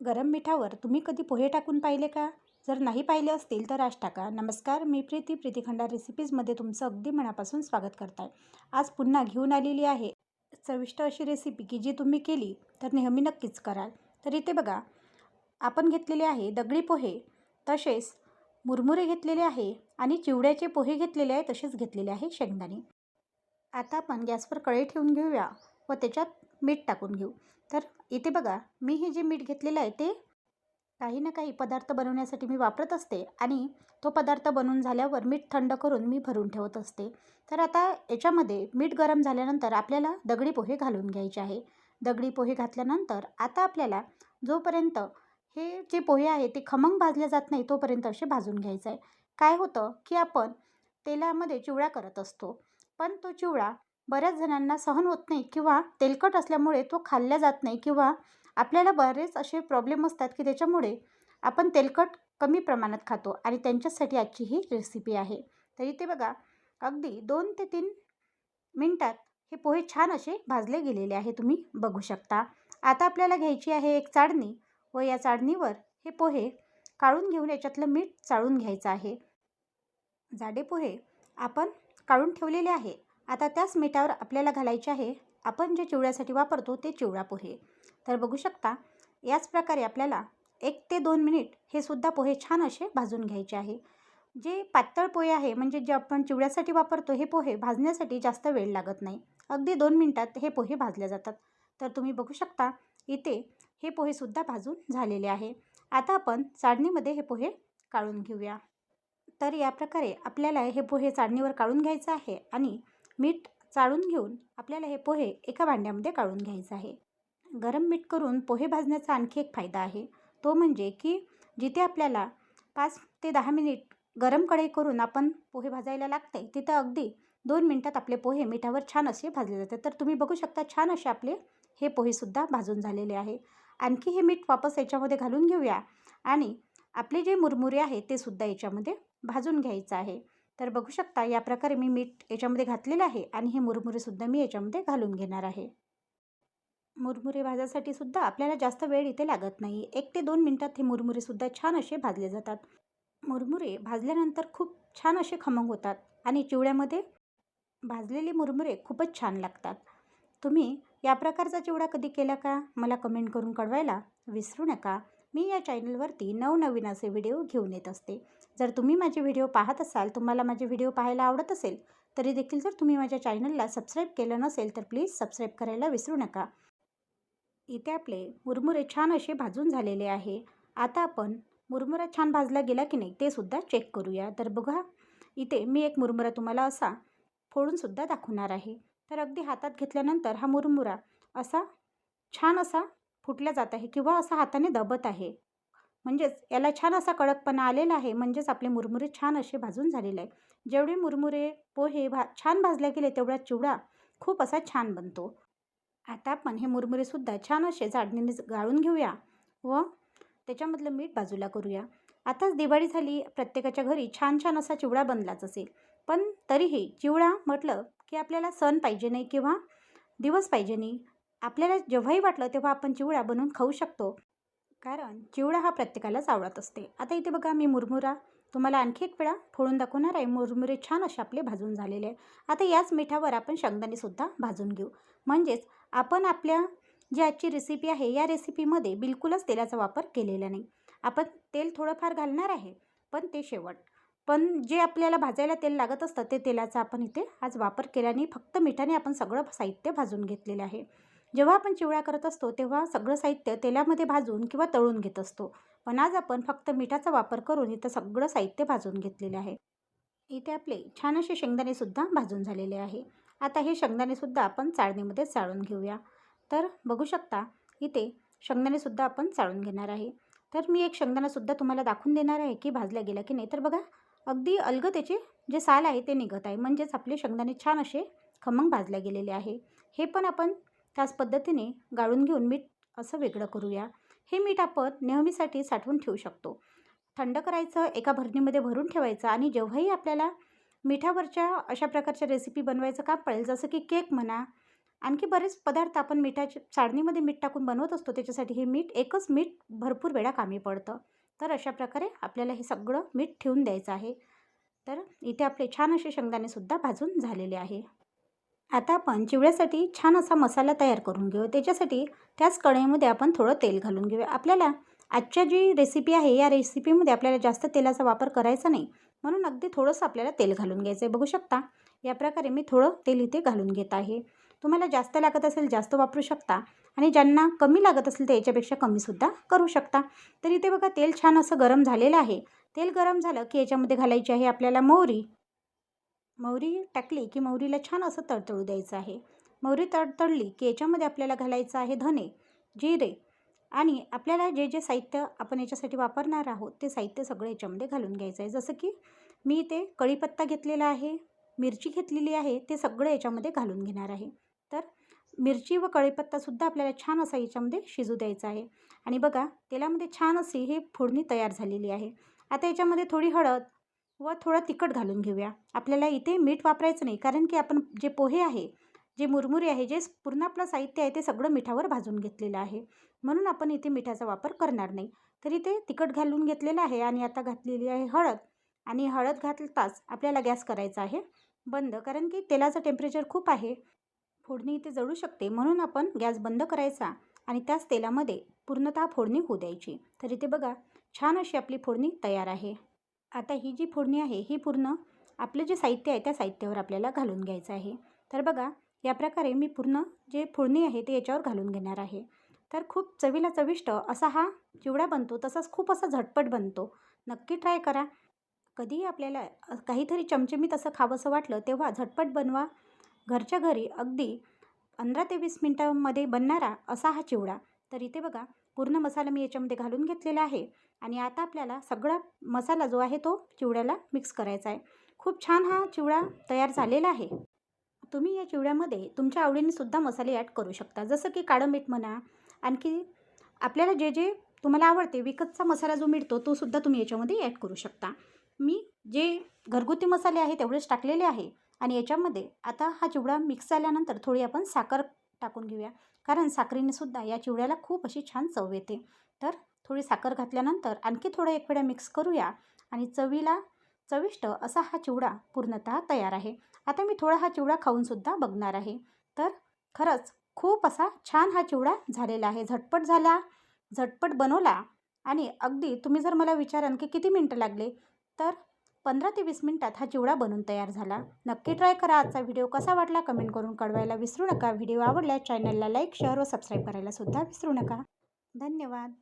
गरम मिठावर तुम्ही कधी पोहे टाकून पाहिले का? जर नाही पाहिले असतील तर आज टाका. नमस्कार मी प्रीती. प्रीतीखंडा रेसिपीजमध्ये तुमचं अगदी मनापासून स्वागत करत आहे आज पुन्हा घेऊन आलेली आहे चविष्ट अशी रेसिपी की जी तुम्ही केली तर नेहमी नक्कीच कराल. तर इथे बघा आपण घेतलेले आहे दगडी पोहे तसेच मुरमुरे घेतलेले आहे आणि चिवड्याचे पोहे घेतलेले आहे तसेच घेतलेले आहे शेंगदाणे. आता आपण गॅसवर कळे ठेवून घेऊया. व त्याच्यात मीठ टाकून घेऊ. तर इथे बघा मी हे जे मीठ घेतलेलं आहे ते काही ना काही पदार्थ बनवण्यासाठी मी वापरत असते आणि तो पदार्थ बनवून झाल्यावर मीठ थंड करून मी भरून ठेवत असते. तर आता याच्यामध्ये मीठ गरम झाल्यानंतर आपल्याला दगडी पोहे घालून घ्यायचे आहे. दगडी पोहे घातल्यानंतर आता आपल्याला जोपर्यंत हे जे पोहे आहे ते खमंग भाजले जात नाही तोपर्यंत असे भाजून घ्यायचं आहे. काय होतं की आपण तेलामध्ये चिवडा करत असतो. पण तो चिवडा बऱ्याच जणांना सहन होत नाही किंवा तेलकट असल्यामुळे तो खाल्ला जात नाही किंवा आपल्याला बरेच असे प्रॉब्लेम असतात की त्याच्यामुळे आपण तेलकट कमी प्रमाणात खातो आणि त्यांच्यासाठी आजची ही रेसिपी आहे. तरी ते बघा अगदी दोन ते तीन मिनटात हे पोहे छान असे भाजले गेलेले आहे तुम्ही बघू शकता. आता आपल्याला घ्यायची आहे एक चाळणी व या चाळणीवर हे पोहे काढून घेऊन याच्यातलं मीठ चाळून घ्यायचं आहे. जाडे पोहे आपण काढून ठेवलेले आहे. आता त्याच मिठावर आपल्याला घालायचे आहे. आपण जे चिवड्यासाठी वापरतो ते चिवडा पोहे. तर बघू शकता याच प्रकारे आपल्याला एक ते दोन मिनिट हे सुद्धा पोहे छान असे भाजून घ्यायचे आहे. जे पातळ पोहे आहे म्हणजे जे आपण चिवड्यासाठी वापरतो हे पोहे भाजण्यासाठी जास्त वेळ लागत नाही. अगदी दोन मिनटात हे पोहे भाजले जातात. तर तुम्ही बघू शकता इथे हे पोहेसुद्धा भाजून झालेले आहे. आता आपण चाळणीमध्ये हे पोहे काढून घेऊया. तर या प्रकारे आपल्याला हे पोहे चाळणीवर काढून घ्यायचं आहे आणि मीठ चाळून घेऊन आपल्याला हे पोहे एका भांड्यामध्ये काढून घ्यायचं आहे. गरम मीठ करून पोहे भाजण्याचा आणखी एक फायदा आहे. तो म्हणजे की जिथे आपल्याला पाच ते दहा मिनिट गरम कढई करून आपण पोहे भाजायला लागते तिथं अगदी दोन मिनटात आपले पोहे मिठावर छान असे भाजले जाते तर तुम्ही बघू शकता छान असे आपले हे पोहेसुद्धा भाजून झालेले आहे. आणखी हे मीठ वापस याच्यामध्ये घालून घेऊया आणि आपले जे मुरमुरे आहे ते सुद्धा याच्यामध्ये भाजून घ्यायचं आहे. तर बघू शकता या प्रकारे मी मीठ याच्यामध्ये घातलेलं आहे आणि हे मुरमुरेसुद्धा मी याच्यामध्ये घालून घेणार आहे. मुरमुरे भाजासाठी सुद्धा आपल्याला जास्त वेळ इथे लागत नाही. एक ते दोन मिनटात हे मुरमुरेसुद्धा छान असे भाजले जातात. मुरमुरे भाजल्यानंतर खूप छान असे खमंग होतात आणि चिवड्यामध्ये भाजलेले मुरमुरे खूपच छान लागतात. तुम्ही या प्रकारचा चिवडा कधी केला का? मला कमेंट करून कळवायला विसरू नका. मी या चॅनलवरती नवनवीन असे व्हिडिओ घेऊन येत असते. जर तुम्ही माझे व्हिडिओ पाहत असाल तुम्हाला माझे व्हिडिओ पाहायला आवडत असेल तरी देखील जर तुम्ही माझ्या चॅनलला सबस्क्राईब केलं नसेल तर प्लीज सबस्क्राईब करायला विसरू नका. इथे आपले मुरमुरे छान असे भाजून झालेले आहे. आता आपण मुरमुरा छान भाजला गेला की नाही ते सुद्धा चेक करूया. तर बघा इथे मी एक मुरमुरा तुम्हाला असा फोडूनसुद्धा दाखवणार आहे. तर अगदी हातात घेतल्यानंतर हा मुरमुरा असा छान असा फुटल्या जात आहे किंवा असा हाताने दबत आहे. म्हणजेच याला छान असा कडकपणा आलेला आहे. म्हणजेच आपले मुरमुरे छान असे भाजून झालेले आहे जेवढे मुरमुरे पोहे भा छान भाजले गेले तेवढा चिवडा खूप असा छान बनतो. आता आपण हे मुरमुरेसुद्धा छान असे जाडणीने गाळून घेऊया व त्याच्यामधलं मीठ बाजूला करूया. आताच दिवाळी झाली प्रत्येकाच्या घरी छान छान असा चिवडा बनलाच असेल. पण तरीही चिवडा म्हटलं की आपल्याला सण पाहिजे नाही किंवा दिवस पाहिजे नाही. आपल्याला जेव्हाही वाटलं तेव्हा आपण चिवडा बनवून खाऊ शकतो. कारण चिवडा हा प्रत्येकालाच आवडत असते. आता इथे बघा मी मुरमुरा. तुम्हाला आणखी एक वेळा फोडून दाखवणार आहे. मुरमुरे छान असे आपले भाजून झालेले आहे आता याच मिठावर आपण शेंगदाणेसुद्धा भाजून घेऊ. म्हणजेच आपण आपल्या जी आजची रेसिपी आहे या रेसिपीमध्ये बिलकुलच तेलाचा वापर केलेला नाही. आपण तेल थोडंफार घालणार आहे पण ते शेवट. पण जे आपल्याला भाजायला तेल लागत असतं ते तेलाचा आपण इथे आज वापर केल्याने फक्त मिठाने आपण सगळं साहित्य भाजून घेतलेलं आहे. जेव्हा आपण चिवडा करत असतो तेव्हा सगळं साहित्य तेलामध्ये भाजून किंवा तळून घेत असतो. पण आज आपण फक्त मिठाचा वापर करून इथं सगळं साहित्य भाजून घेतलेले आहे. इथे आपले छान असे शेंगदाणेसुद्धा भाजून झालेले आहे. आता हे शेंगदाणेसुद्धा आपण चाळणीमध्ये चाळून घेऊया. तर बघू शकता इथे शेंगदाणेसुद्धा आपण चाळून घेणार आहे. तर मी एक शेंगदाणासुद्धा तुम्हाला दाखवून देणार आहे की भाजल्या गेला की नाही. तर बघा अगदी अलग त्याचे जे साल आहे ते निघत आहे. म्हणजेच आपले शेंगदाणे छान असे खमंग भाजल्या गेलेले आहे. हे पण आपण त्याच पद्धतीने गाळून घेऊन मीठ असं वेगळं करूया. हे मीठ आपण नेहमीसाठी साठवून ठेवू शकतो. थंड करायचं एका भरणीमध्ये भरून ठेवायचं आणि जेव्हाही आपल्याला मिठावरच्या अशा प्रकारच्या रेसिपी बनवायचं काम पडेल जसं की केक म्हणा आणखी बरेच पदार्थ आपण मिठाच्या चाळणीमध्ये मीठ टाकून बनवत असतो त्याच्यासाठी हे मीठ एकच मीठ भरपूर वेळा कामी पडतं. तर अशा प्रकारे आपल्याला हे सगळं मीठ ठेवून द्यायचं आहे. तर इथे आपले छान असे शेंगदाणेसुद्धा भाजून झालेले आहे. आता आपण चिवड्यासाठी छान असा मसाला तयार करून घेऊ. त्याच्यासाठी त्याच कढईमध्ये आपण थोडं तेल घालून घेऊया. आपल्याला आजच्या जी रेसिपी आहे या रेसिपीमध्ये आपल्याला जास्त तेलाचा वापर करायचा नाही. म्हणून अगदी थोडंसं आपल्याला तेल घालून घ्यायचं आहे बघू शकता या प्रकारे मी थोडं तेल इथे घालून घेत आहे. तुम्हाला जास्त लागत असेल जास्त वापरू शकता. आणि ज्यांना कमी लागत असेल तर याच्यापेक्षा कमीसुद्धा करू शकता. तर इथे बघा तेल छान असं गरम झालेलं आहे. तेल गरम झालं की याच्यामध्ये घालायची आहे आपल्याला मोहरी. मोहरी टाकली की मोहरीला छान असं तळतळू द्यायचं आहे. मोहरी तडतडली की याच्यामध्ये आपल्याला घालायचं आहे धने जिरे आणि आपल्याला जे जे साहित्य आपण याच्यासाठी वापरणार आहोत ते साहित्य सगळं याच्यामध्ये घालून घ्यायचं आहे. जसं की मी ते कढीपत्ता घेतलेला आहे मिरची घेतलेली आहे ते सगळं याच्यामध्ये घालून घेणार आहे. तर मिरची व कढीपत्तासुद्धा आपल्याला छान असा याच्यामध्ये शिजू द्यायचा आहे. आणि बघा तेलामध्ये छान अशी ही फोडणी तयार झालेली आहे. आता याच्यामध्ये थोडी हळद व थोडं तिखट घालून घेऊया. आपल्याला इथे मीठ वापरायचं नाही कारण की आपण जे पोहे आहे जे मुरमुरे आहे जे पूर्ण आपलं साहित्य आहे ते सगळं मिठावर भाजून घेतलेलं आहे. म्हणून आपण इथे मिठाचा वापर करणार नाही. तर इथे तिखट घालून घेतलेलं आहे आणि आता घातलेली आहे हळद. आणि हळद घालताच आपल्याला गॅस करायचा आहे. बंद कारण की तेलाचं टेम्परेचर खूप आहे. फोडणी इथे जळू शकते. म्हणून आपण गॅस बंद करायचा आणि त्याच तेलामध्ये पूर्णतः फोडणी होऊ द्यायची. तर इथे बघा छान अशी आपली फोडणी तयार आहे. आता ही जी फोडणी आहे ही पूर्ण आपलं जे साहित्य आहे त्या साहित्यावर आपल्याला घालून घ्यायचं आहे. तर बघा या प्रकारे मी पूर्ण जे फोडणी आहे ते याच्यावर घालून घेणार आहे. तर खूप चवीला चविष्ट असा हा चिवडा बनतो तसाच खूप असा झटपट बनतो. नक्की ट्राय करा. कधीही आपल्याला काहीतरी चमचमीत असं खावंसं वाटलं तेव्हा झटपट बनवा. घरच्या घरी अगदी पंधरा ते वीस मिनटामध्ये बनणारा असा हा चिवडा. तर इथे बघा पूर्ण मसाला मी याच्यामध्ये घालून घेतलेला आहे. आणि आता आपल्याला सगळा मसाला जो आहे तो चिवड्याला मिक्स करायचा आहे. खूप छान हा चिवडा तयार झालेला आहे. तुम्ही या चिवड्यामध्ये तुमच्या आवडीनेसुद्धा मसाले ॲड करू शकता. जसं की काळं मीठ म्हणा आणखी आपल्याला जे जे तुम्हाला आवडते विकतचा मसाला जो मिळतो तो सुद्धा तुम्ही याच्यामध्ये ॲड करू शकता. मी जे घरगुती मसाले आहे तेवढेच टाकलेले आहे. आणि याच्यामध्ये आता हा चिवडा मिक्स झाल्यानंतर थोडी आपण साखर टाकून घेऊया. कारण साखरेने सुद्धा या चिवड्याला खूप अशी छान चव येते. तर थोडी साखर घातल्यानंतर आणखी थोडं एक वेळा मिक्स करूया आणि चवीला चविष्ट असा हा चिवडा पूर्णतः तयार आहे. आता मी थोडा हा चिवडा खाऊनसुद्धा बघणार आहे. तर खरंच खूप असा छान हा चिवडा झालेला आहे. झटपट झाला झटपट बनवला आणि अगदी तुम्ही जर मला विचाराल की किती मिनटं लागले? तर पंधरा ते वीस मिनटात हा चिवडा बनून तयार झाला. नक्की ट्राय करा. आजचा व्हिडिओ कसा वाटला कमेंट करून कळवायला विसरू नका. व्हिडिओ आवडल्यास चॅनलला लाईक शेअर व सबस्क्राईब करायला सुद्धा विसरू नका. धन्यवाद.